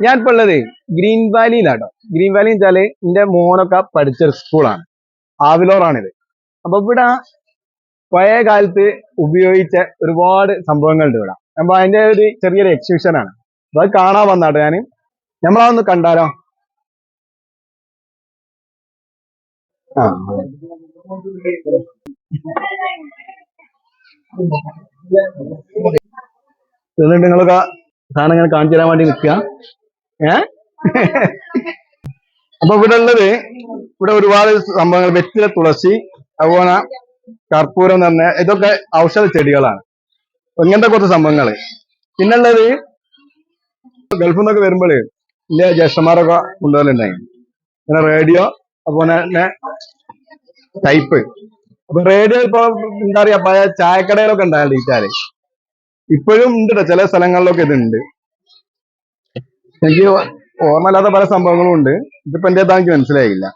ഞാനിപ്പോ ഉള്ളത് green വാലിയിലാട്ടോ green Valley എന്ന് വെച്ചാൽ എന്റെ മോനൊക്കെ പഠിച്ച സ്കൂളാണ് ആവിലോറാണിത് അപ്പൊ ഇവിടെ പഴയ കാലത്ത് ഉപയോഗിച്ച ഒരുപാട് സംഭവങ്ങളുണ്ട് ഇവിടെ. അപ്പൊ അതിന്റെ ഒരു ചെറിയൊരു എക്സിബിഷൻ ആണ്. അപ്പൊ അത് കാണാൻ വന്നാട്ടോ ഞാൻ. നമ്മളതൊന്ന് കണ്ടാലോ? ആ. നിങ്ങളൊക്കെ സാധനം ഇങ്ങനെ കാണിച്ചു തരാൻ വേണ്ടി നിൽക്കുക. ഏ? അപ്പൊ ഇവിടെ ഉള്ളത് ഇവിടെ ഒരുപാട് സംഭവങ്ങൾ. വെറ്റില തുളസി അതുപോലെ കർപ്പൂരം പറഞ്ഞ ഇതൊക്കെ ഔഷധ ചെടികളാണ്. ഇങ്ങനത്തെ കുറച്ച് സംഭവങ്ങൾ. പിന്നുള്ളത് ഗൾഫിൽ നിന്നൊക്കെ വരുമ്പോൾ ഇല്ല ജ്യേഷ്ഠന്മാരൊക്കെ കൊണ്ടുവരലുണ്ടായി. പിന്നെ റേഡിയോ അതുപോലെ തന്നെ ടൈപ്പ്. അപ്പൊ റേഡിയോ ഇപ്പൊ എന്താ പറയാ പഴയ ചായക്കടയിലൊക്കെ ഉണ്ടായിരുന്നു ഇറ്റാൽ ഇപ്പോഴും ഉണ്ട് ചില സ്ഥലങ്ങളിലൊക്കെ ഇതുണ്ട്. എനിക്ക് ഓർമ്മയില്ലാത്ത പല സംഭവങ്ങളും ഉണ്ട്. ഇതിപ്പോ എന്റെ എനിക്ക് മനസ്സിലായില്ല.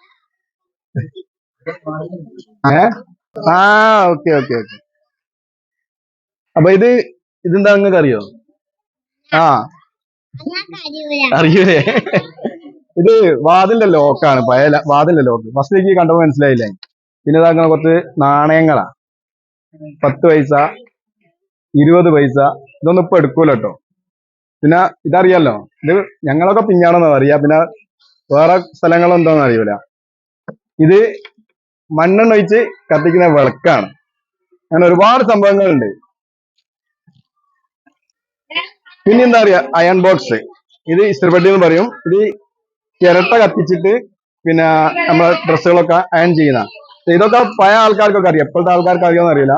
ഏ? ആ ഓക്കെ ഓക്കെ ഓക്കെ. അപ്പൊ ഇത് ഇതെന്താ നിങ്ങൾക്ക് അറിയോ ആ. അറിയൂലേ? ഇത് വാതിലിന്റെ ലോക്കാണ് പഴയ വാതിലിന്റെ ലോക്ക് ഫസ്റ്റ് എനിക്ക് കണ്ടപ്പോ മനസ്സിലായില്ല. പിന്നെ ഇതാക്കുന്ന കുറച്ച് നാണയങ്ങളാ. പത്ത് പൈസ ഇരുപത് പൈസ ഇതൊന്നും ഇപ്പൊ എടുക്കൂല കേട്ടോ പിന്നെ ഇതറിയാലോ? ഇത് ഞങ്ങളൊക്കെ പിഞ്ഞാണെന്ന് അറിയാ. പിന്നെ വേറെ സ്ഥലങ്ങളെന്താന്ന് അറിയൂല. ഇത് മണ്ണെണ്ണ ഒഴിച്ച് കത്തിക്കുന്ന വിളക്കാണ്. അങ്ങനെ ഒരുപാട് സംഭവങ്ങളുണ്ട്. പിന്നെ എന്താ അറിയാ അയൺ ബോക്സ് ഇത് ഇസ്ത്രപ്പെട്ടി എന്ന് പറയും. ഇത് ചിരട്ട കത്തിച്ചിട്ട് പിന്നെ നമ്മളെ ഡ്രസ്സുകളൊക്കെ അയൺ ചെയ്യുന്ന. ഇതൊക്കെ പഴയ ആൾക്കാർക്കൊക്കെ അറിയാം. ഇപ്പോഴത്തെ ആൾക്കാർക്ക് അറിയാമെന്ന് അറിയില്ല.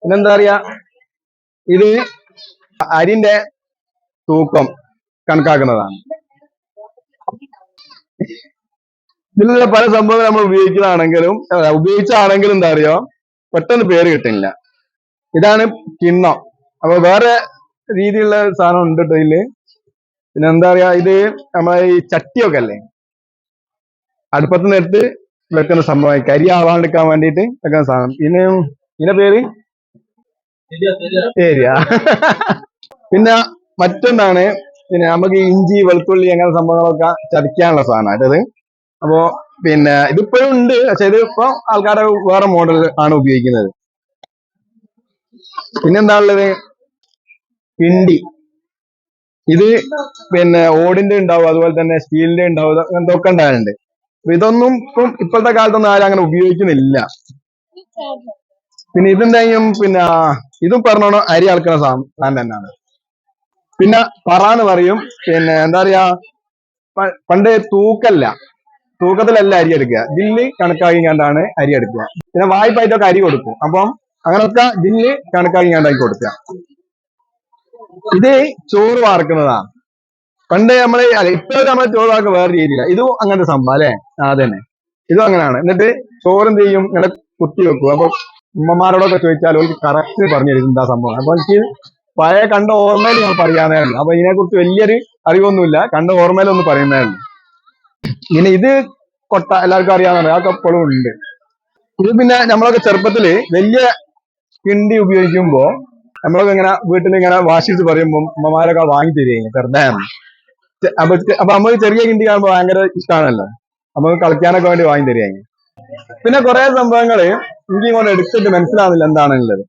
പിന്നെന്താ അറിയാ ഇത് അരിന്റെ തൂക്കം കണക്കാക്കുന്നതാണ്. ഇതിലുള്ള പല സംഭവങ്ങൾ നമ്മൾ ഉപയോഗിക്കുന്നതാണെങ്കിലും ഉപയോഗിച്ചാണെങ്കിലും എന്താ അറിയോ? പെട്ടെന്ന് പേര് കിട്ടില്ല. ഇതാണ് കിണ്ണം. അപ്പൊ വേറെ രീതിയിലുള്ള സാധനം ഉണ്ട് കേട്ടോ ഇതിൽ. പിന്നെ എന്താ പറയാ ഇത് നമ്മളെ ഈ ചട്ടിയൊക്കെ അല്ലേ? അടുപ്പത്ത് നിന്നെടുത്ത് വെക്കുന്ന സംഭവം കരി ആവാണ്ടിരിക്കാൻ വേണ്ടിയിട്ട് വെക്കുന്ന സാധനം. പിന്നെ ഇതിന്റെ പേര്? ശരിയാ പിന്നെ മറ്റൊന്നാണ് പിന്നെ നമുക്ക് ഇഞ്ചി വെളുത്തുള്ളി അങ്ങനെ സംഭവങ്ങളൊക്കെ ചതയ്ക്കാനുള്ള സാധനമാണ് അതായത് അപ്പോ പിന്നെ ഇതിപ്പോഴും ഉണ്ട്. പക്ഷെ ഇത് ഇപ്പൊ ആൾക്കാരെ വേറെ മോഡൽ ആണ് ഉപയോഗിക്കുന്നത്. പിന്നെന്താ ഉള്ളത്? പിണ്ടി ഇത് പിന്നെ ഓടിന്റെ ഉണ്ടാവും. അതുപോലെ തന്നെ സ്റ്റീലിന്റെ ഉണ്ടാവും. അങ്ങനത്തെ ഒക്കെ ഉണ്ടാകുന്നുണ്ട് ഇതൊന്നും ഇപ്പം ഇപ്പോഴത്തെ കാലത്തൊന്നും ആരും അങ്ങനെ ഉപയോഗിക്കുന്നില്ല. പിന്നെ ഇതെന്തായാലും പിന്നെ ഇതും പറഞ്ഞോണം അരി അളക്കുന്ന സാധനം തന്നെയാണ്. പിന്നെ പറ എന്ന് പറയും പിന്നെ എന്താ പറയാ പണ്ട് തൂക്കല്ല. തൂക്കത്തിലല്ല അരി എടുക്കുക. ജില്ല് കണക്കാക്കി കണ്ടാണ് അരി എടുക്കുക. പിന്നെ വായ്പായിട്ടൊക്കെ അരി കൊടുക്കും. അപ്പം അങ്ങനൊക്കെ ജില്ല് കണക്കാക്കി കണ്ടാക്കി കൊടുക്കുക. ഇത് ചോറ് വാർക്കുന്നതാണ് പണ്ട് നമ്മൾ അല്ല ഇപ്പൊ നമ്മൾ ചോറ് വാർക്കുക വേറെ രീതിയില്ല ഇതും അങ്ങനത്തെ സംഭവം അല്ലെ? അതന്നെ. ഇതും അങ്ങനെയാണ് എന്നിട്ട് ചോറ് ചെയ്യും? ഇങ്ങനെ കുത്തി വെക്കും. അപ്പൊ ഉമ്മമാരോടൊക്കെ ചോദിച്ചാൽ അവർക്ക് കറക്റ്റ് പറഞ്ഞു തരും എന്താ സംഭവം. അപ്പൊ എനിക്ക് പഴയ കണ്ട ഓർമ്മയിൽ ഞാൻ പറയാനേ ഉള്ളൂ. അപ്പൊ ഇതിനെ കുറിച്ച് വലിയൊരു അറിവൊന്നുമില്ല. കണ്ട ഓർമ്മയിലൊന്ന് പറയുന്നേ ഉള്ളൂ. പിന്നെ ഇത് കൊട്ട എല്ലാവർക്കും അറിയാവുന്ന ആ കപ്പളും ഉണ്ട്. ഇത് പിന്നെ നമ്മളൊക്കെ ചെറുപ്പത്തിൽ വലിയ കിണ്ടി ഉപയോഗിക്കുമ്പോ നമ്മളൊക്കെ ഇങ്ങനെ വീട്ടിൽ ഇങ്ങനെ വാശിച്ച് പറയുമ്പോൾ അമ്മമാരൊക്കെ വാങ്ങി തരികയും ചെറുതായിരുന്നു അപ്പൊ അപ്പൊ നമുക്ക് ചെറിയ കിണ്ടി കാണുമ്പോൾ ഭയങ്കര ഇഷ്ടമാണല്ലോ നമുക്ക് കളിക്കാനൊക്കെ വേണ്ടി വാങ്ങി തരികയും പിന്നെ കുറെ സംഭവങ്ങൾ എനിക്ക് ഇങ്ങോട്ട് എടുത്തിട്ട് മനസ്സിലാവുന്നില്ല എന്താണുള്ളത്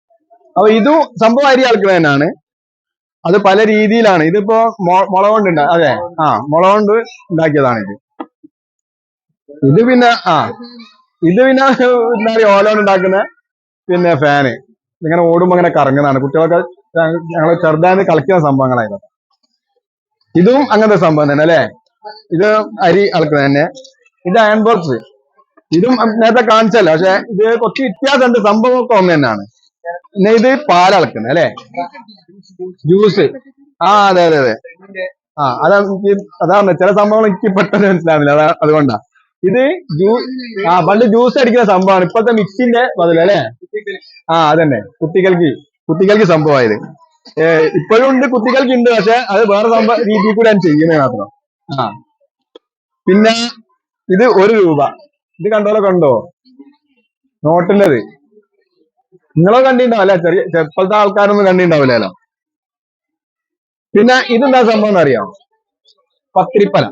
അപ്പൊ ഇതും സംഭവം അരി അളക്കുന്നത് തന്നെയാണ് അത് പല രീതിയിലാണ്. ഇതിപ്പോ മുള കൊണ്ട് അതെ. ആ മുള കൊണ്ട് ഉണ്ടാക്കിയതാണ് ഇത്. ഇത് പിന്നെ ആ ഇത് പിന്നെ എന്താ പറയുക ഓല കൊണ്ട് ഉണ്ടാക്കുന്ന പിന്നെ ഫാന്. ഇങ്ങനെ ഓടുമ്പോ ഇങ്ങനെ കറങ്ങുന്നതാണ്. കുട്ടികളൊക്കെ ഞങ്ങൾ ചെറുതായി കളിക്കുന്ന സംഭവങ്ങളായിരുന്നു. ഇതും അങ്ങനത്തെ സംഭവം തന്നെ അല്ലേ? ഇത് അരി അളക്കുന്നത് തന്നെ. ഇത് അയൺ ബോക്സ്. ഇതും നേരത്തെ കാണിച്ചല്ലോ. പക്ഷെ ഇത് കുറച്ച് വ്യത്യാസമുണ്ട്. സംഭവമൊക്കെ ഒന്ന് തന്നെയാണ്. ഇത് പാലളക്കുന്നത് അല്ലേ? ജ്യൂസ്. ആ അതെ അതെ അതെ. ആ അതാ എനിക്ക് അതാണ് ചില സംഭവങ്ങൾ എനിക്ക് പെട്ടെന്ന് മനസ്സിലാവില്ല അതാ അതുകൊണ്ടാ. ഇത് ജ്യൂസ് ആ പണ്ട് ജ്യൂസ് അടിക്കുന്ന സംഭവമാണ്. ഇപ്പോഴത്തെ മിക്സിന്റെ ബദൽ ആ അതന്നെ. കുട്ടികൾക്ക് കുട്ടികൾക്ക് സംഭവമായത്. ഇപ്പോഴും ഉണ്ട് കുട്ടികൾക്ക് ഉണ്ട് പക്ഷെ അത് വേറെ സംഭവ രീതിയിൽ കൂടെയാണ് ചെയ്യുന്നത് മാത്രം. ആ. പിന്നെ ഇത് ഒരു രൂപ. ഇത് കണ്ടോലോ കണ്ടോ? നോട്ടിന്റെത്. നിങ്ങളോ കണ്ടിട്ടുണ്ടാവും അല്ലെ ചെറിയ ചെറുപ്പത്തെ ആൾക്കാരൊന്നും കണ്ടിണ്ടാവില്ലല്ലോ പിന്നെ ഇതെന്താ സംഭവം എന്ന് അറിയാം പത്തിരിപ്പല.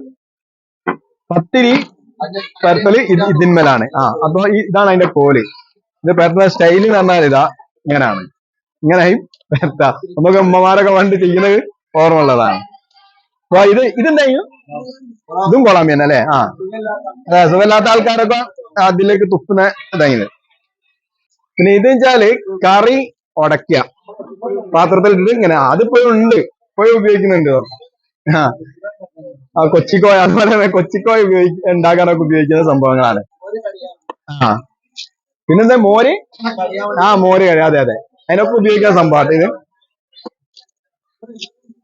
പത്തിരി പരത്തൽ ഇത് ഇതിന്മേലാണ്. ആ അപ്പൊ ഇതാണ് അതിന്റെ കോൽ. ഇത് പരത്തുന്ന സ്റ്റൈൽ എന്ന് പറഞ്ഞാൽ ഇതാ ഇങ്ങനെയാണ് ഇങ്ങനെയും പരത്ത. നമുക്ക് അമ്മമാരൊക്കെ പണ്ട് ചെയ്യുന്നത് ഓർമ്മ ഉള്ളതാണ് അപ്പൊ ഇത് ഇതെന്തായാലും ഇതും? കൊളാമ്പി തന്നെ അല്ലേ? ആ. അതെ സുഖമില്ലാത്ത ആൾക്കാരൊക്കെ അതിലേക്ക് തുപ്പുന്ന ഇതായത് പിന്നെ ഇത് വെച്ചാൽ കറി ഉടയ്ക്കുക പാത്രത്തിൽ ഇട്ടിട്ട് ഇങ്ങനെ. അതിപ്പോഴും ഉണ്ട്. ഇപ്പോഴും ഉപയോഗിക്കുന്നുണ്ട്. ആ. കൊച്ചിക്കോയ. അതുപോലെ തന്നെ കൊച്ചിക്കോയ ഉപയോഗി ഉണ്ടാക്കാനൊക്കെ ഉപയോഗിക്കുന്ന സംഭവങ്ങളാണ്. ആ. പിന്നെന്താ മോര്? ആ മോര് കറി. അതെ അതെ. അതിനൊക്കെ ഉപയോഗിക്കുന്ന സംഭവമാണ് ഇത്.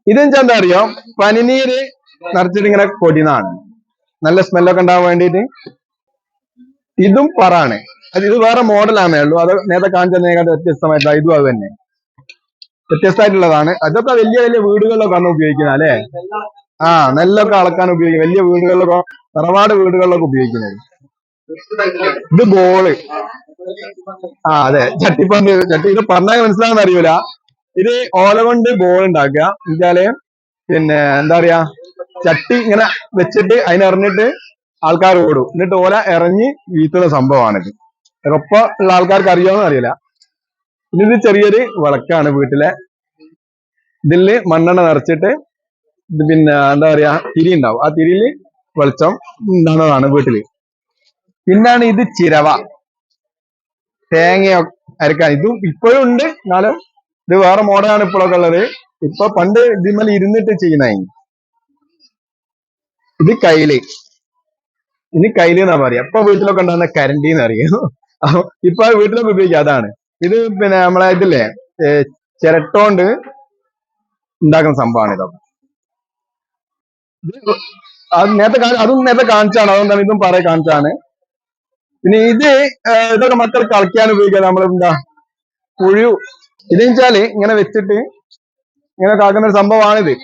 ഇതെന്ന് എന്താ അറിയോ? പനിനീര് നിറച്ചിട്ട് ഇങ്ങനെ കൊടിനാണ് നല്ല സ്മെല്ലൊക്കെ ഉണ്ടാവാൻ വേണ്ടിയിട്ട്. ഇതും പറയാണ് അത് ഇത് വേറെ മോഡലാണേ. ഉള്ളൂ. അത് നേരത്തെ കാണിച്ചതിനേക്കാൾ വ്യത്യസ്തമായിട്ടുള്ള ഇതും അത് തന്നെ. വ്യത്യസ്തമായിട്ടുള്ളതാണ്. അതൊക്കെ വലിയ വലിയ വീടുകളിലൊക്കെ ആണ് ഉപയോഗിക്കുന്നത് അല്ലേ? ആ നെല്ലൊക്കെ അളക്കാൻ ഉപയോഗിക്കും വലിയ വീടുകളിലൊക്കെ തറവാട് വീടുകളിലൊക്കെ ഉപയോഗിക്കുന്നത്. ഇത് ബോൾ ആ അതെ. ചട്ടിപ്പന്ത് ചട്ടി. ഇത് പറഞ്ഞാൽ മനസ്സിലാകുന്ന അറിയൂല. ഇത് ഓല കൊണ്ട് ബോൾ ഉണ്ടാക്കുക. എന്നുവെച്ചാൽ പിന്നെ എന്താ പറയാ ചട്ടി ഇങ്ങനെ വെച്ചിട്ട് അതിനെറിഞ്ഞിട്ട് ആൾക്കാർ ഓടും. എന്നിട്ട് ഓല ഇറങ്ങി വീത്തുന്ന സംഭവമാണിത്. ഒപ്പം ഉള്ള ആൾക്കാർക്ക് അറിയാമെന്ന് അറിയില്ല പിന്നെ ഇത് ചെറിയൊരു വിളക്കാണ് വീട്ടിലെ. ഇതിൽ മണ്ണെണ്ണ നിറച്ചിട്ട് പിന്നെ എന്താ പറയാ തിരി ഉണ്ടാവും. ആ തിരിയിൽ വെളിച്ചം ഉണ്ടാകുന്നതാണ് വീട്ടിൽ. പിന്നാണ് ഇത് ചിരവ. തേങ്ങ അരക്കാൻ. ഇതും ഇപ്പോഴും ഉണ്ട്. എന്നാലും ഇത് വേറെ മോഡലാണ് ഇപ്പോഴൊക്കെ ഉള്ളത്. ഇപ്പൊ പണ്ട് ഇതിന്മേൽ ഇരുന്നിട്ട് ചെയ്യുന്നതായി ഇത് കയ്യിൽ. ഇനി കയ്യിൽ എന്നാ പറയാ? ഇപ്പൊ വീട്ടിലൊക്കെ ഉണ്ടാകുന്ന കരണ്ടി എന്ന് അറിയാം അപ്പൊ ഇപ്പൊ വീട്ടിലൊക്കെ ഉപയോഗിക്കുക അതാണ്. ഇത് പിന്നെ നമ്മളെ ഇതില്ലേ ചിരട്ടോണ്ട് ഉണ്ടാക്കുന്ന സംഭവമാണ് ഇതൊക്കെ. ഇത് അത് നേരത്തെ അതും നേരത്തെ കാണിച്ചാണ് അതുകൊണ്ടാണ് ഇതും പറയാൻ കാണിച്ചാണ് പിന്നെ ഇത് ഇതൊക്കെ മക്കൾ കളിക്കാൻ ഉപയോഗിക്കുക നമ്മൾ എന്താ പുഴു. ഇതെന്ന് വെച്ചാൽ ഇങ്ങനെ വെച്ചിട്ട് ഇങ്ങനെ കാക്കുന്ന ഒരു സംഭവമാണിത്.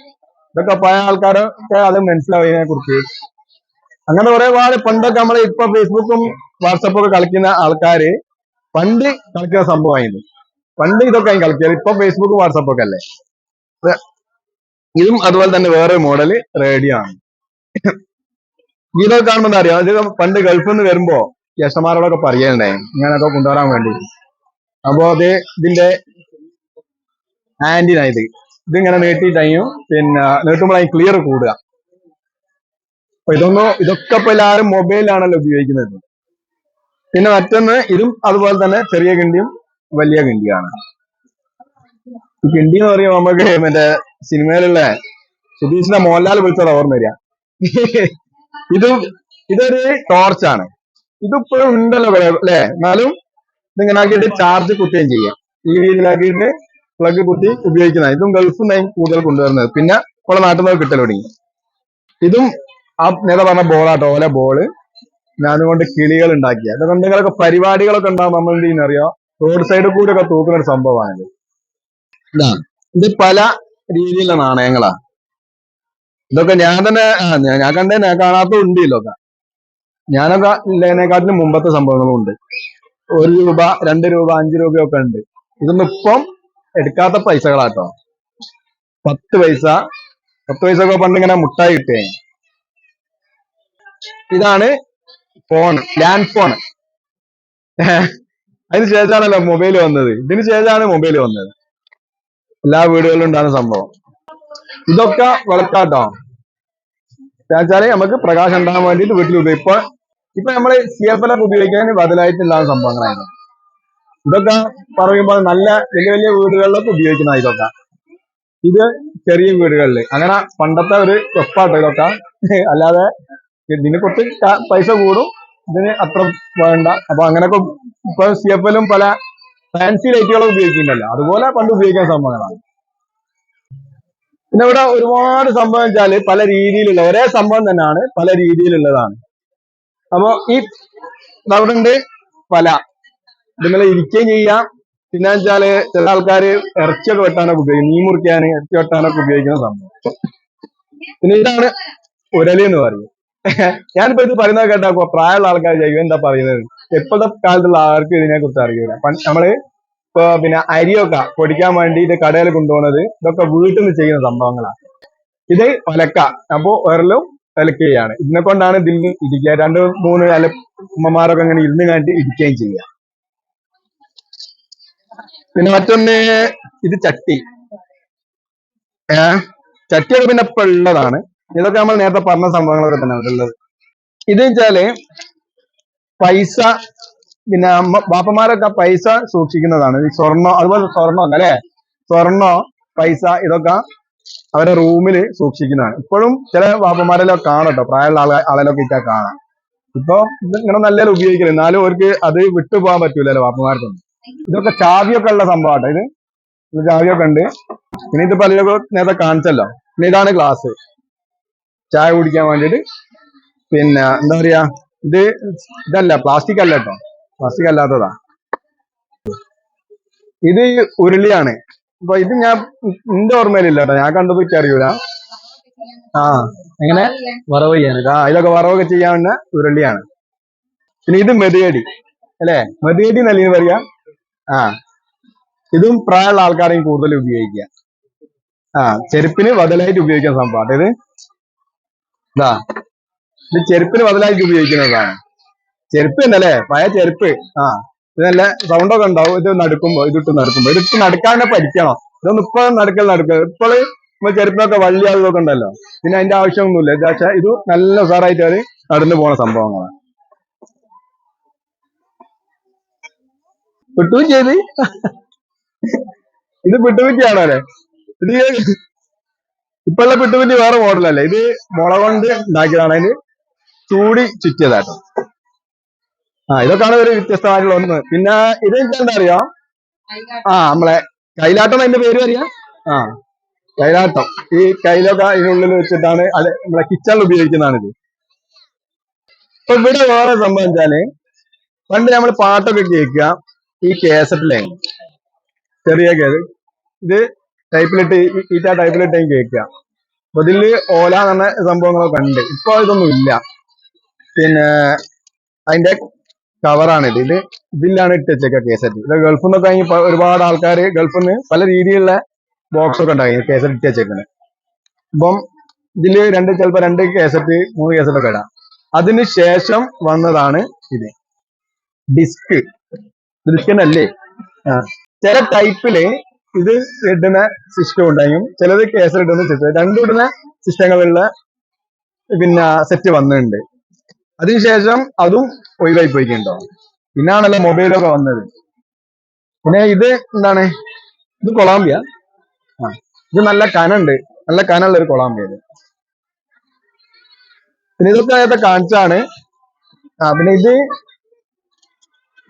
ഇതൊക്കെ പഴയ ആൾക്കാരൊക്കെ അത് മനസ്സിലാവും ഇതിനെ കുറിച്ച് അങ്ങനെ ഒരേപാട് പാട് പണ്ടൊക്കെ നമ്മൾ ഇപ്പൊ ഫേസ്ബുക്കും വാട്സപ്പും ഒക്കെ കളിക്കുന്ന ആൾക്കാര് പണ്ട് കളിക്കുന്ന സംഭവമായിരുന്നു പണ്ട് ഇതൊക്കെ അതിന് കളിക്കുക ഇപ്പൊ ഫേസ്ബുക്ക് വാട്സപ്പ് ഒക്കെ അല്ലേ? ഇതും അതുപോലെ തന്നെ വേറെ മോഡൽ റേഡിയോ ആണ്. ഇതൊക്കെ കാണുമ്പോൾ എന്താ അറിയാം? ഇത് പണ്ട് ഗൾഫിൽ നിന്ന് വരുമ്പോ ജ്യേഷ്ഠന്മാരോടൊക്കെ പറയണ്ടേ ഇങ്ങനെയൊക്കെ കൊണ്ടുവരാൻ വേണ്ടി അപ്പോ അത് ഇതിന്റെ ആന്റിനായത് ഇത്. ഇതിങ്ങനെ നീട്ടിയിട്ടായും പിന്നെ നീട്ടുമ്പോഴായി ക്ലിയർ കൂടുക. അപ്പൊ ഇതൊന്നും ഇതൊക്കെ ഇപ്പൊ എല്ലാവരും മൊബൈലാണല്ലോ ഉപയോഗിക്കുന്നത്. പിന്നെ മറ്റൊന്ന് ഇതും അതുപോലെ തന്നെ ചെറിയ കിണ്ടിയും വലിയ കിണ്ടിയാണ് ഈ കിണ്ടി എന്ന് പറയുമ്പോൾ നമുക്ക് മറ്റേ സിനിമയിലുള്ള സുധീഷിന്റെ മോഹൻലാൽ വിളിച്ചത് ഓർമ്മ വരിക. ഇത് ഇതൊരു ടോർച്ചാണ് ഇതിപ്പോഴും ഉണ്ടല്ലോ അല്ലെ? എന്നാലും ഇതിങ്ങനെ ആക്കിയിട്ട് ചാർജ് കുത്തുകയും ചെയ്യാം. ഈ രീതിയിലാക്കിയിട്ട് പ്ലഗ് കുത്തി ഉപയോഗിക്കുന്നത് ഇതും ഗൾഫിൽ നിന്നായി കൂടുതൽ കൊണ്ടുവരുന്നത്. പിന്നെ നമ്മളെ നാട്ടിൽ നിന്ന് കിട്ടൽ തുടങ്ങി. ഇതും ആ നേരെ പറഞ്ഞ ബോളാട്ടോ ഓല ബോൾ ഞാനുകൊണ്ട് കിളികൾ ഉണ്ടാക്കിയ. ഇതൊക്കെ എന്തെങ്കിലുമൊക്കെ പരിപാടികളൊക്കെ ഉണ്ടാകുമ്പോൾ നമ്മൾ എന്ത് അറിയോ റോഡ് സൈഡിൽ കൂടെ ഒക്കെ തൂക്കുന്ന ഒരു സംഭവമാണ് ഇതാ ഇത് പല രീതിയിലുള്ള നാണയങ്ങളാ. ഇതൊക്കെ ഞാൻ തന്നെ ഞാൻ കണ്ടേ ഞാൻ കാണാത്ത ഉണ്ട് ഇതൊക്കെ ഞാനൊക്കെ ഇല്ലതിനെക്കാട്ടിലും മുമ്പത്തെ സംഭവങ്ങളും ഉണ്ട്. ഒരു രൂപ രണ്ട് രൂപ അഞ്ച് രൂപയൊക്കെ ഉണ്ട്. ഇതൊന്നും ഇപ്പം എടുക്കാത്ത പൈസകളാട്ടോ. പത്ത് പൈസ പത്ത് പൈസ ഒക്കെ പണ്ട് ഇങ്ങനെ മുട്ടായി കിട്ടേ ഇതാണ് ഫോൺ ലാൻഡ് ഫോൺ അതിന് ശേഷമാണല്ലോ മൊബൈൽ വന്നത്. ഇതിന് ശേഷമാണ് മൊബൈൽ വന്നത്. എല്ലാ വീടുകളിലും ഉണ്ടാകുന്ന സംഭവം. ഇതൊക്കെ വിളക്കാട്ടോ വെച്ചാൽ നമുക്ക് പ്രകാശം ഉണ്ടാകാൻ വേണ്ടിയിട്ട് വീട്ടിൽ ഉപയോഗിക്കും ഇപ്പൊ ഇപ്പൊ നമ്മൾ സി എഫ് എൽ എഫ് ഉപയോഗിക്കാൻ ബദലായിട്ടുണ്ടാകുന്ന സംഭവങ്ങളായിരുന്നു ഇതൊക്കെ പറയുമ്പോൾ നല്ല വലിയ വലിയ വീടുകളിലൊക്കെ ഉപയോഗിക്കുന്ന ഇതൊക്കെ. ഇത് ചെറിയ വീടുകളിൽ അങ്ങനെ പണ്ടത്തെ ഒരു വെപ്പാട്ടോ ഇതൊക്കെ. അല്ലാതെ ഇതിന് കുറച്ച് പൈസ കൂടും. ഇതിന് അത്ര വേണ്ട. അപ്പൊ അങ്ങനെയൊക്കെ ഇപ്പൊ സി എഫ് എല്ലും പല ഫാൻസി ലൈറ്റുകളും ഉപയോഗിക്കുന്നുണ്ടല്ലോ. അതുപോലെ പണ്ട് ഉപയോഗിക്കാൻ സംഭവങ്ങളാണ് പിന്നെ ഇവിടെ ഒരുപാട് സംഭവം വെച്ചാൽ പല രീതിയിലുള്ള ഒരേ സംഭവം തന്നെയാണ് പല രീതിയിലുള്ളതാണ്. അപ്പൊ ഈ അവിടെ പല. ഇതിങ്ങനെ ഇരിക്കുകയും ചെയ്യാം. പിന്നെ വെച്ചാൽ ചില ആൾക്കാര് ഇറച്ചിയൊക്കെ വെട്ടാനൊക്കെ ഉപയോഗിക്കും. മീൻ മുറിക്കാൻ ഇറച്ചി വെട്ടാനൊക്കെ ഉപയോഗിക്കുന്ന സംഭവം. പിന്നെ ഇതാണ് ഉരലി എന്ന് പറയും ഞാനിപ്പോ ഇത് പറയുന്നത് കേട്ടാ പ്രായമുള്ള ആൾക്കാർ ചോദിക്കും എന്താ പറയുന്നത്? ഇപ്പോഴത്തെ കാലത്തുള്ള ആർക്കും ഇതിനെ കുറിച്ച് അറിയില്ല നമ്മൾ ഇപ്പൊ പിന്നെ അരിയൊക്കെ പൊടിക്കാൻ വേണ്ടി ഇത് കടയിൽ കൊണ്ടുപോകുന്നത് ഇതൊക്കെ വീട്ടിൽ നിന്ന് ചെയ്യുന്ന സംഭവങ്ങളാണ്. ഇത് ഒലക്ക. അപ്പോ ഒരലും ഒലക്കുകയാണ്. ഇതിനെ കൊണ്ടാണ് ഇതിൽ ഇരിക്കുക. രണ്ട് മൂന്ന് അല ഉമ്മമാരൊക്കെ ഇങ്ങനെ ഇരുന്ന് കണ്ടിട്ട് ഇരിക്കുകയും ചെയ്യുക. പിന്നെ മറ്റൊന്ന് ഇത് ചട്ടി. ഏ? ചട്ടിയൊക്കെ പിന്നെ ഇപ്പൊ ഉള്ളതാണ്. ഇതൊക്കെ നമ്മൾ നേരത്തെ പറഞ്ഞ സംഭവങ്ങളൊക്കെ തന്നെ ഉള്ളത് ഇത് വെച്ചാൽ പൈസ പിന്നെ അമ്മ ബാപ്പമാരൊക്കെ പൈസ സൂക്ഷിക്കുന്നതാണ്. ഈ സ്വർണ അതുപോലെ സ്വർണം അല്ലേ സ്വർണോ പൈസ ഇതൊക്കെ അവരെ റൂമിൽ സൂക്ഷിക്കുന്നതാണ്. ഇപ്പോഴും ചില ബാപ്പമാരെല്ലാം കാണട്ടോ പ്രായമുള്ള ആളെ ആളെല്ലാം ഇട്ടാ കാണാം. ഇപ്പൊ ഇങ്ങനെ നല്ല ഉപയോഗിക്കില്ല എന്നാലും അവർക്ക് അത് വിട്ടുപോകാൻ പറ്റൂലല്ലോ ബാപ്പമാർക്കൊന്നും ഇതൊക്കെ ചാവിയൊക്കെ ഉള്ള സംഭവമാട്ടോ ഇത്. ചാവിയൊക്കെ ഉണ്ട്. ഇനി ഇത് പലരൊക്കെ നേരത്തെ കാണിച്ചല്ലോ. പിന്നെ ഇതാണ് ഗ്ലാസ്. ചായ കുടിക്കാൻ വേണ്ടിയിട്ട്. പിന്നെ എന്താ പറയാ ഇത് ഇതല്ല പ്ലാസ്റ്റിക് അല്ല കേട്ടോ പ്ലാസ്റ്റിക് അല്ലാത്തതാ. ഇത് ഉരുളിയാണ്. അപ്പൊ ഇത് ഞാൻ എന്റെ ഓർമ്മയിലില്ല കേട്ടോ ഞാൻ കണ്ടത് അറിയൂല ആ എങ്ങനെ? വറവ് ചെയ്യാൻ. ആ ഇതൊക്കെ വറവൊക്കെ ചെയ്യാവുന്ന ഉരുളിയാണ്. പിന്നെ ഇത് മെതിയടി. അല്ലേ? മെതിയടി നല്ല പറയാ? ആ. ഇതും പ്രായമുള്ള ആൾക്കാരെയും കൂടുതൽ ഉപയോഗിക്കുക. ആ ചെരുപ്പിന് ബദലായിട്ട് ഉപയോഗിക്കാൻ സംഭവം. ഇത് ഇതാ ഇത് ചെരുപ്പിന് ബദലായിട്ട് ഉപയോഗിക്കുന്നതാണ്. ചെരുപ്പ് ഉണ്ടല്ലേ പഴയ ചെരുപ്പ്. ആ ഇത് നല്ല സൗണ്ട് ഒക്കെ ഉണ്ടാവും. ഇത് നടക്കുമ്പോ ഇതിട്ട് നടക്കുമ്പോ. ഇതിട്ട് നടക്കാതെ പഠിക്കണം. ഇതൊന്നും ഇപ്പൊ നടക്കൽ നടക്കുക ഇപ്പോൾ നമ്മൾ ചെരുപ്പിനൊക്കെ വള്ളി അതൊക്കെ ഉണ്ടല്ലോ. പിന്നെ അതിന്റെ ആവശ്യമൊന്നുമില്ല. വെച്ചാൽ ഇത് നല്ല ഉസാറായിട്ട് അത് നടന്നു പോണ സംഭവങ്ങളാണ് പിട്ടും ചെയ്ത്. ഇത് പിട്ടുകുറ്റിയാണോ അല്ലേ? ഇത് ഇപ്പോഴുള്ള പിട്ടുകുറ്റി വേറെ മോഡലല്ലേ ഇത് മുള കൊണ്ട് ഉണ്ടാക്കിയതാണ്. അതിന് ചൂടി ചുറ്റിയതാട്ടോ. ആ ഇതൊക്കെയാണ് ഒരു വ്യത്യസ്തമായിട്ടുള്ള ഒന്ന്. പിന്നെ ഇത് എന്താ അറിയാം? ആ നമ്മളെ കൈലാട്ടം അതിന്റെ പേര് അറിയാം? ആ കൈലാട്ടം. ഈ കൈലൊക്കെ അതിനുള്ളിൽ വെച്ചിട്ടാണ് അത് നമ്മളെ കിച്ചണിൽ ഉപയോഗിക്കുന്നതാണ് ഇത്. ഇപ്പൊ ഇവിടെ വേറെ സംഭവം വെച്ചാൽ പണ്ട് നമ്മൾ പാട്ടൊക്കെ കേൾക്കുക ഈ കേസറ്റിലെ ചെറിയ കേസ് ഇത് ടൈപ്പിലിട്ട് ഈറ്റ ടൈപ്പിലിട്ട് കേൾക്കുക. അപ്പൊ ഇതിൽ ഓല എന്ന സംഭവങ്ങളൊക്കെ ഉണ്ട്. ഇപ്പൊ ഇതൊന്നും ഇല്ല. പിന്നെ അതിന്റെ കവറാണ് ഇത്. ഇത് ഇതിലാണ് ഇട്ട് വെച്ചേക്ക കേസറ്റ് ഇത് ഗൾഫിൽ നിന്നൊക്കെ ആണെങ്കിൽ ഒരുപാട് ആൾക്കാർ ഗൾഫിൽ നിന്ന് പല രീതിയിലുള്ള ബോക്സ് ഒക്കെ ഉണ്ടായി കേസറ്റ് ഇട്ട് വെച്ചേക്കുന്നത് അപ്പം ഇതിൽ രണ്ട് ചിലപ്പോ രണ്ട് കേസറ്റ് മൂന്ന് കേസറ്റ് ഒക്കെ ഇടാം. അതിന് ശേഷം വന്നതാണ് ഇത്. ഡിസ്ക് ഡിസ്ക് അല്ലേ ചില ടൈപ്പിൽ ഇത് ഇടുന്ന സിസ്റ്റം ഉണ്ടായും. ചിലത് കേസർ ഇടുന്ന സിസ്റ്റം രണ്ടു ഇടുന്ന സിസ്റ്റങ്ങളുള്ള പിന്നെ സെറ്റ് വന്നിട്ടുണ്ട്. അതിനുശേഷം അതും ഒഴിവായി പോയിക്കുണ്ടോ പിന്നാണല്ലോ മൊബൈലൊക്കെ വന്നത്. പിന്നെ ഇത് എന്താണ്? ഇത് കൊളാമ്പിയ ആ ഇത് നല്ല കനുണ്ട്. നല്ല കനുള്ള ഒരു കൊളാമ്പിയ ഇത്. പിന്നെ ഇതൊക്കെ നേരത്തെ കാണിച്ചാണ് ആ പിന്നെ ഇത്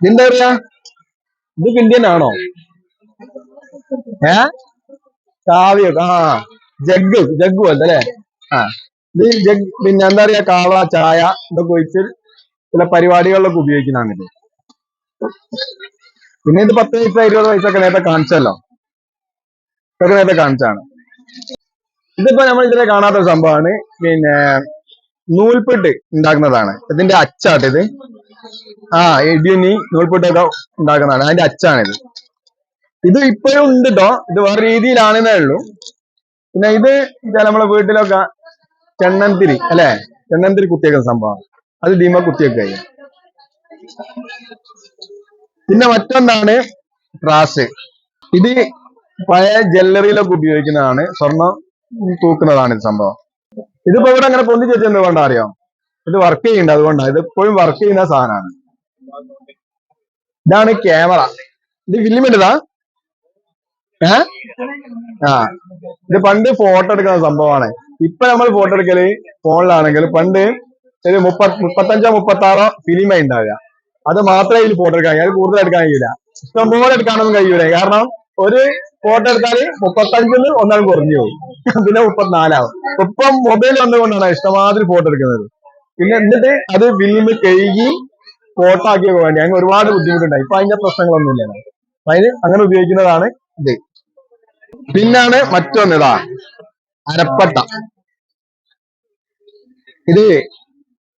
ഇതെന്താ പറയാ? ഇത് ഇന്ത്യൻ ആണോ? ഏ? കാവ്യൊക്കെ ആ ജഗ് ജഗ് പോലത്തെ അല്ലേ? ആ. ഇത് ജഗ് പിന്നെ എന്താ പറയാ കാവ ചായ ഇതൊക്കെ ഒഴിച്ച് ചില പരിപാടികളിലൊക്കെ ഉപയോഗിക്കുന്ന ഇത് പിന്നെ ഇത് പത്ത് പൈസ ഇരുപത് പൈസ ഒക്കെ നേരത്തെ കാണിച്ചല്ലോ. ഇതൊക്കെ നേരത്തെ കാണിച്ചാണ്. ഇതിപ്പോ നമ്മൾ ഇതിനെ കാണാത്ത സംഭവമാണ്. പിന്നെ നൂൽപ്പെട്ട് ഉണ്ടാക്കുന്നതാണ്. ഇതിന്റെ അച്ചാട്ട് ഇത്. ആ ഇടിയുണ്ണി നൂൽപ്പെട്ടൊക്കെ ഉണ്ടാക്കുന്നതാണ്. അതിന്റെ അച്ചാണിത്. ഇത് ഇപ്പോഴും ഉണ്ട് കേട്ടോ ഇത് വേറെ രീതിയിലാണെന്നേ ഉള്ളൂ. പിന്നെ ഇത് നമ്മളെ വീട്ടിലൊക്കെ ചെണ്ണന്തിരി അല്ലെ? ചെണ്ണന്തിരി കുത്തിയേക്കുന്ന സംഭവം. അത് ഡിമ കുത്തിയൊക്കെ പിന്നെ മറ്റൊന്നാണ് ത്രാസ് ഇത് പഴയ ജ്വല്ലറിയിലൊക്കെ ഉപയോഗിക്കുന്നതാണ്. സ്വർണം തൂക്കുന്നതാണ് ഇത് സംഭവം. ഇതിപ്പോ ഇവിടെ അങ്ങനെ പൊന്തിച്ച് വെച്ചെന്ന് എന്തുകൊണ്ടാ അറിയാം? ഇത് വർക്ക് ചെയ്യുന്നുണ്ട്. അതുകൊണ്ടാണ്. ഇത് എപ്പോഴും വർക്ക് ചെയ്യുന്ന സാധനമാണ്. ഇതാണ് ക്യാമറ ഇത് ഫിലിമിന്റെതാ ഏ ആ. ഇത് പണ്ട് ഫോട്ടോ എടുക്കുന്ന സംഭവമാണ്. ഇപ്പൊ നമ്മൾ ഫോട്ടോ എടുക്കൽ ഫോണിലാണെങ്കിൽ പണ്ട് ഒരു മുപ്പ മുപ്പത്തഞ്ചോ മുപ്പത്താറോ ഫിലിമേ ഉണ്ടാവുക അത് മാത്രമേ ഇതിൽ ഫോട്ടോ എടുക്കാൻ അത് കൂടുതൽ എടുക്കാൻ കഴിയൂല. ഇഷ്ടംപോലെ എടുക്കാനൊന്നും കഴിയൂല. കാരണം ഒരു ഫോട്ടോ എടുത്താൽ മുപ്പത്തഞ്ചിന് ഒന്നാൾ കുറഞ്ഞു പോകും പിന്നെ മുപ്പത്തിനാലാവും. ഇപ്പം മൊബൈൽ വന്നുകൊണ്ടാണ് ഇഷ്ടമാതിരി ഫോട്ടോ എടുക്കുന്നത്. പിന്നെ എന്നിട്ട് അത് ഫിലിം കഴുകി ഫോട്ടോ ആക്കിയൊക്കെ വേണ്ടി. അങ്ങനെ ഒരുപാട് ബുദ്ധിമുട്ടുണ്ടായി. ഇപ്പൊ അതിന്റെ പ്രശ്നങ്ങളൊന്നും ഇല്ല അപ്പൊ അതിന് അങ്ങനെ ഉപയോഗിക്കുന്നതാണ് ഇത്. പിന്നാണ് മറ്റൊന്നിതാ അരപ്പട്ട. ഇത്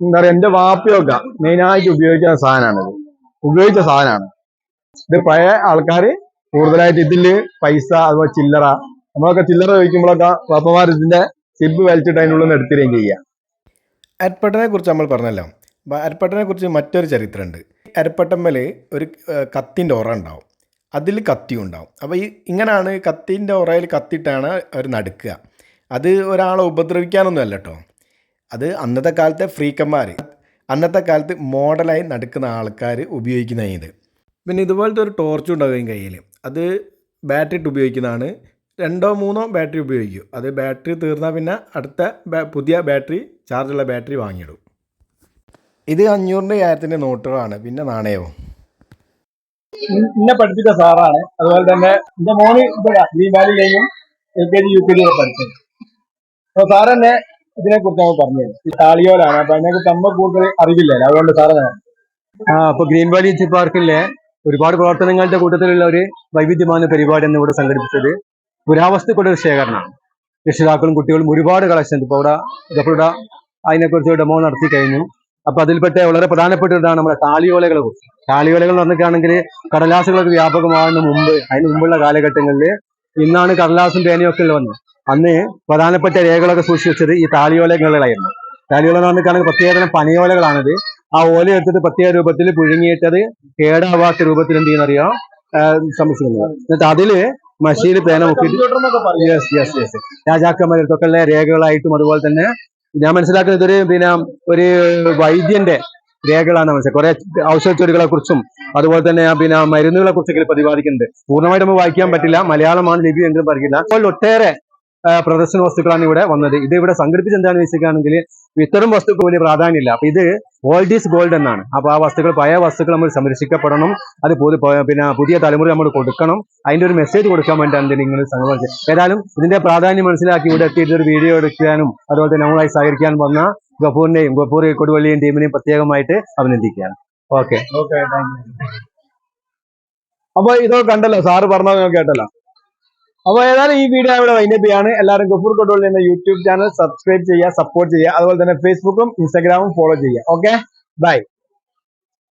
എന്താ പറയാ എന്റെ വാപ്പയൊക്കെ മെയിനായിട്ട് ഉപയോഗിക്കുന്ന സാധനമാണ് ഇത്. ഉപയോഗിച്ച സാധനമാണ്. ഇത് പഴയ ആൾക്കാര് കൂടുതലായിട്ട് ഇതിൽ പൈസ അതുപോലെ ചില്ലറ. നമ്മളൊക്കെ ചില്ലറ ചോദിക്കുമ്പോഴൊക്കെ വാപ്പമാർ ഇതിന്റെ സിബ് വലിച്ചിട്ട് അതിനുള്ളിൽ നിന്ന് എടുത്തിരുകയും ചെയ്യാം. അരപ്പട്ടനെ കുറിച്ച് നമ്മൾ പറഞ്ഞല്ലോ. അരപ്പട്ടനെ കുറിച്ച് മറ്റൊരു ചരിത്രമുണ്ട്. അരപ്പട്ടമ്മൽ ഒരു കത്തിന്റെ ഉറ ഉണ്ടാവും. അതിൽ കത്തി ഉണ്ടാവും അപ്പോൾ ഈ ഇങ്ങനെയാണ് കത്തിന്റെ ഉറയിൽ കത്തിയിട്ടാണ് അവർ നടക്കുക. അത് ഒരാളെ ഉപദ്രവിക്കാനൊന്നും അല്ല കേട്ടോ അത് അന്നത്തെ കാലത്തെ ഫ്രീക്കന്മാർ അന്നത്തെ കാലത്ത് മോഡലായി നടക്കുന്ന ആൾക്കാർ ഉപയോഗിക്കുന്ന ഇത്. പിന്നെ ഇതുപോലത്തെ ഒരു ടോർച്ച് ഉണ്ടാകും കയ്യിൽ. അത് ബാറ്ററി ഇട്ട് ഉപയോഗിക്കുന്നതാണ്. രണ്ടോ മൂന്നോ ബാറ്ററി ഉപയോഗിക്കും. അത് ബാറ്ററി തീർന്നാൽ പിന്നെ അടുത്ത പുതിയ ബാറ്ററി ചാർജുള്ള ബാറ്ററി വാങ്ങിയിടും. ഇത് അഞ്ഞൂറിന്റെ ആയിരത്തിന്റെ നോട്ടുകളാണ്. പിന്നെ നാണയവും. എന്നെ പഠിപ്പിച്ച സാറാണ്. അതുപോലെ തന്നെ എന്റെ മോന് ഇവിടെ വാലിയിലെയും L K G U K ജിയിലും പഠിച്ചത്. അപ്പൊ സാർ തന്നെ ഇതിനെ കുറിച്ച് നമ്മൾ പറഞ്ഞു ഈ താളിയോലാണ്. അപ്പൊ അതിനെ കുറിച്ച് നമ്മൾ കൂടുതൽ അറിവില്ലല്ലോ. അതുകൊണ്ട് സാറ് ആ അപ്പൊ ഗ്രീൻ വാലി പാർക്കിലെ ഒരുപാട് പ്രവർത്തനങ്ങളുടെ കൂട്ടത്തിലുള്ള ഒരു വൈവിധ്യമായ പരിപാടി എന്ന് ഇവിടെ സംഘടിപ്പിച്ചത്. പുരാവസ്തുക്കളുടെ ഒരു ശേഖരണമാണ്. രക്ഷിതാക്കളും കുട്ടികളും ഒരുപാട് കളക്ഷൻ ഇപ്പോൾ ഇവിടെ ഇവിടെ അതിനെക്കുറിച്ച് ഡെമോ നടത്തി കഴിഞ്ഞു. അപ്പൊ അതിൽപ്പെട്ട വളരെ പ്രധാനപ്പെട്ട ഇതാണ് നമ്മുടെ താളിയോലകളെ കുറിച്ച്. താളിയോലകൾ വന്നിട്ടാണെങ്കിൽ കടലാസുകളൊക്കെ വ്യാപകമാകുന്ന മുമ്പ് അതിന് മുമ്പുള്ള കാലഘട്ടങ്ങളിൽ ഇന്നാണ് കടലാസും പേനയും ഒക്കെ വന്നത്. അന്ന് പ്രധാനപ്പെട്ട രേഖകളൊക്കെ സൂക്ഷിച്ചത് ഈ താളിയോലകളിലായിരുന്നു. താളിയോല എന്ന് പറഞ്ഞിട്ടാണെങ്കിൽ പ്രത്യേകതരം പനയോലകളാണിത്. ആ ഓല എടുത്തിട്ട് പ്രത്യേക രൂപത്തിൽ പുഴുങ്ങിയിട്ടത് കേടാവാത്ത രൂപത്തിൽ എന്ത് ചെയ്യുന്നറിയോ സംരക്ഷിക്കുന്നത് എന്നിട്ട് അതിൽ മഷീൽ പേന മുക്കിയിട്ട് യെസ് യെസ് യെസ് രേഖകളായിട്ടും അതുപോലെ തന്നെ ഞാൻ മനസ്സിലാക്കുന്നത് ഇതൊരു പിന്നെ ഒരു വൈദ്യന്റെ രേഖകളാണ് മനസ്സിലാക്കുക കുറെ ഔഷധച്ചൊടികളെ കുറിച്ചും അതുപോലെ തന്നെ പിന്നെ മരുന്നുകളെ കുറിച്ചൊക്കെ പ്രതിപാദിക്കുന്നുണ്ട്. പൂർണമായിട്ട് നമുക്ക് വായിക്കാൻ പറ്റില്ല. മലയാളമാണ് ലിപി എങ്കിലും പറയില്ല അപ്പോൾ ഒട്ടേറെ പ്രദർശന വസ്തുക്കളാണ് ഇവിടെ വന്നത്. ഇത് ഇവിടെ സംഘടിപ്പിച്ച് എന്താണെന്ന് വെച്ചിട്ടാണെങ്കിൽ ഇത്തരം വസ്തുക്കൾ വലിയ പ്രാധാന്യമില്ല. അപ്പൊ ഇത് ഓൾഡ് ഈസ് ഗോൾഡ് എന്നാണ്. അപ്പൊ ആ വസ്തുക്കൾ പഴയ വസ്തുക്കൾ നമ്മൾ സംരക്ഷിക്കപ്പെടണം. അത് പിന്നെ പുതിയ തലമുറ നമ്മൾ കൊടുക്കണം. അതിന്റെ ഒരു മെസ്സേജ് കൊടുക്കാൻ വേണ്ടിയാണ് നിങ്ങൾ സംഘടിപ്പിച്ചത് ഏതായാലും ഇതിന്റെ പ്രാധാന്യം മനസ്സിലാക്കി ഇവിടെ എത്തിയിട്ട് ഒരു വീഡിയോ എടുക്കാനും അതുപോലെ തന്നെ നമ്മളായി സഹകരിക്കാനും വന്ന ഗഫൂറിന്റെയും ഗഫൂർ കൊടുവള്ളിയും ടീമിനെയും പ്രത്യേകമായിട്ട് അഭിനന്ദിക്കുകയാണ്. ഓക്കെ. ഓക്കെ അപ്പൊ ഇതൊക്കെ കണ്ടല്ലോ സാറ് പറഞ്ഞത് കേട്ടല്ലോ. അപ്പൊ ഏതായാലും ഈ വീഡിയോ ഇവിടെ വൈൻഡപ്പ് ചെയ്യാണ്. എല്ലാവരും ഗഫൂർ കൊട്ടോളി എന്ന യൂട്യൂബ് ചാനൽ സബ്സ്ക്രൈബ് ചെയ്യുക സപ്പോർട്ട് ചെയ്യുക. അതുപോലെ തന്നെ ഫേസ്ബുക്കും ഇൻസ്റ്റാഗ്രാമും ഫോളോ ചെയ്യുക. Okay bye